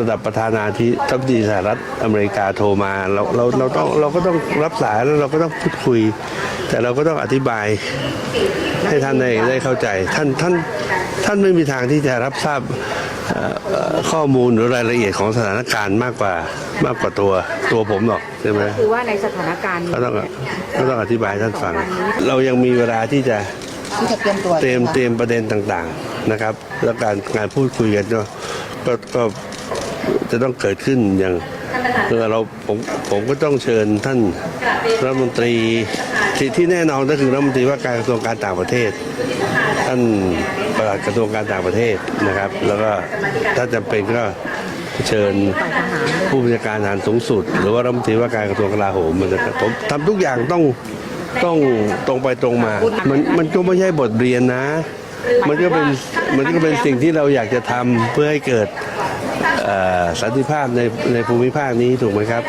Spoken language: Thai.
ระดับประธานาธิบดีสหรัฐอเมริกาโทรมาเราเราเราต้องเราก็ต้องรับสายแล้วเราก็ต้องพูดคุย แต่เราก็ต้องอธิบายให้ท่านได้ได้เข้าใจ ท่านท่านท่านไม่มีทางที่จะรับทราบเอ่อเอ่อข้อมูลหรือรายละเอียดของสถานการณ์มากกว่ามากกว่าตัวตัวผมหรอกใช่ไหมคือว่าในสถานการณ์นี้ก็ต้องก็ต้องอธิบายให้ท่านฟัง เรายังมีเวลาที่จะที่จะเตรียมตัวเตรียมเตรียมประเด็นต่างๆนะครับ แล้วการงานพูดคุยกันก็ก็ก็ จะต้องเกิดขึ้นอย่างเออเราผมผมก็ต้องเชิญท่านรัฐมนตรีที่ที่แน่นอนก็คือรัฐมนตรีว่าการกระทรวงการต่างประเทศ ท่านปลัดกระทรวงการต่างประเทศนะครับ แล้วก็ถ้าจำเป็นก็เชิญผู้บัญชาการทหารสูงสุด หรือว่ารัฐมนตรีว่าการกระทรวงกลาโหมมันจะผมทำทุกอย่างต้องต้องตรงไปตรงมา มันมันก็ไม่ใช่บทเรียนนะ มันก็เป็นมันก็เป็นสิ่งที่เราอยากจะทำเพื่อให้เกิดเอ่อ สันติภาพในในภูมิภาคนี้ถูกไหมครับ